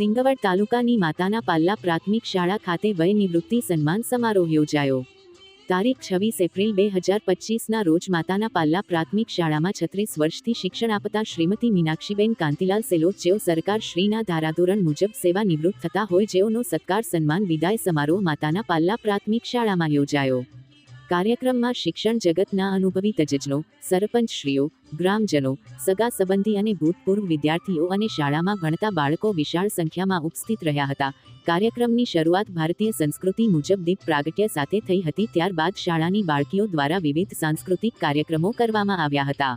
માંગવડ તાલુકાની માતાના પાલ્લા પ્રાથમિક શાળા ખાતે વય નિવૃત્તિ સન્માન સમારોહ યોજાયો. તારીખ છવ્વીસ એપ્રિલ બે હજાર પચીસના રોજ માતાના પાલ્લા પ્રાથમિક શાળામાં છત્રીસ વર્ષથી શિક્ષણ આપતા શ્રીમતી મીનાક્ષીબેન કાંતિલાલ સેલોત જેઓ સરકાર શ્રીના ધારાધોરણ મુજબ સેવા નિવૃત્ત થતા હોય જેઓનો સત્કાર સન્માન વિદાય સમારોહ માતાના પાલ્લા પ્રાથમિક શાળામાં યોજાયો. કાર્યક્રમમાં શિક્ષણ જગતના અનુભવી તજજ્ઞો, સરપંચશ્રીઓ, ગ્રામજનો, સગા સંબંધી અને ભૂતપૂર્વ વિદ્યાર્થીઓ અને શાળામાં ભણતા બાળકો વિશાળ સંખ્યામાં ઉપસ્થિત રહ્યા હતા. કાર્યક્રમની શરૂઆત ભારતીય સંસ્કૃતિ મુજબ દીપ પ્રાગટ્ય સાથે થઈ હતી. ત્યારબાદ શાળાની બાળકીઓ દ્વારા વિવિધ સાંસ્કૃતિક કાર્યક્રમો કરવામાં આવ્યા હતા.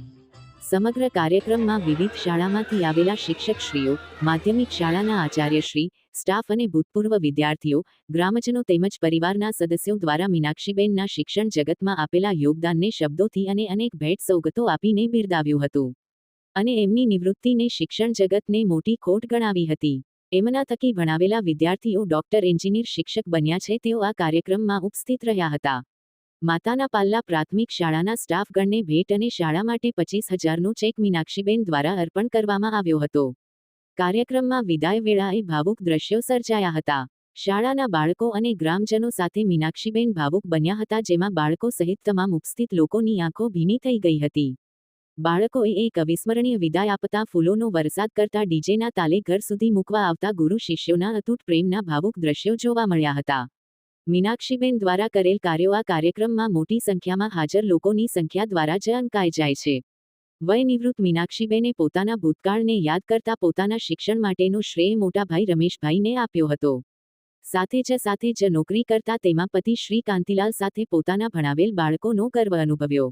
સમગ્ર કાર્યક્રમમાં વિવિધ શાળામાંથી આવેલા શિક્ષકશ્રીઓ, માધ્યમિક શાળાના આચાર્યશ્રી સ્ટાફ અને ભૂતપૂર્વ વિદ્યાર્થીઓ, ગ્રામજનો તેમજ પરિવારના સદસ્યો દ્વારા મીનાક્ષીબેનના શિક્ષણ જગતમાં આપેલા યોગદાનને શબ્દોથી અને અનેક ભેટ સૌગતો આપીને બિરદાવ્યું હતું. અને એમની નિવૃત્તિને શિક્ષણ જગતને મોટી ખોટ ગણાવી હતી. એમના થકી ભણાવેલા વિદ્યાર્થીઓ ડોક્ટર એન્જિનિયર શિક્ષક બન્યા છે તેઓ આ કાર્યક્રમમાં ઉપસ્થિત રહ્યા હતા. માતાના પાલ્લા પ્રાથમિક શાળાના સ્ટાફગણને ભેટ અને શાળા માટે પચીસ હજારનો ચેક મીનાક્ષીબેન દ્વારા અર્પણ કરવામાં આવ્યો હતો. કાર્યક્રમમાં વિદાય વેળાએ ભાવુક દ્રશ્યો સર્જાયા હતા. શાળાના બાળકો અને ગ્રામજનો સાથે મીનાક્ષીબેન ભાવુક બન્યા હતા જેમાં બાળકો સહિત તમામ ઉપસ્થિત લોકોની આંખો ભીની થઈ ગઈ હતી. બાળકોએ એક અવિસ્મરણીય વિદાય આપતા ફૂલોનો વરસાદ કરતા ડીજેના તાલે ઘર સુધી મૂકવા આવતા ગુરુ શિષ્યોના અતૂટ પ્રેમના ભાવુક દ્રશ્યો જોવા મળ્યા હતા. મીનાક્ષીબેન દ્વારા કરેલ કાર્યો આ કાર્યક્રમમાં મોટી સંખ્યામાં હાજર લોકોની સંખ્યા દ્વારા જ અંકાઈ જાય છે. વય નિવૃત્ત મીનાક્ષીબેને પોતાના ભૂતકાળને યાદ કરતા પોતાના શિક્ષણ માટેનો શ્રેય મોટાભાઈ રમેશભાઈને આપ્યો હતો. સાથે જ સાથે જ નોકરી કરતા તેમાં પતિ શ્રી કાંતિલાલ સાથે પોતાના ભણાવેલ બાળકોનો ગર્વ અનુભવ્યો.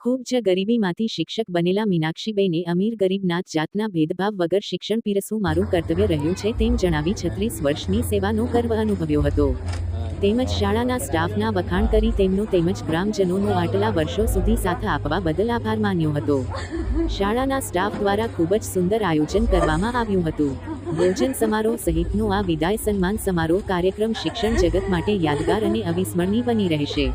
ખૂબ જ ગરીબીમાંથી શિક્ષક બનેલા મીનાક્ષીબેને અમીર ગરીબ નાત જાતના ભેદભાવ વગર શિક્ષણ પીરસવું મારું કર્તવ્ય રહ્યું છે તેમ જણાવી છત્રીસ વર્ષની સેવાનો ગર્વ અનુભવ્યો હતો. તેમજ શાળાના સ્ટાફના વખાણ કરી તેમનો તેમજ ગ્રામજનોનો આટલા વર્ષો સુધી સાથ આપવા બદલ આભાર માન્યો હતો. શાળાના સ્ટાફ દ્વારા ખૂબ જ સુંદર આયોજન કરવામાં આવ્યું હતું. ભોજન સમારોહ સહિતનો આ વિદાય સન્માન સમારોહ કાર્યક્રમ શિક્ષણ જગત માટે યાદગાર અને અવિસ્મરણીય બની રહેશે.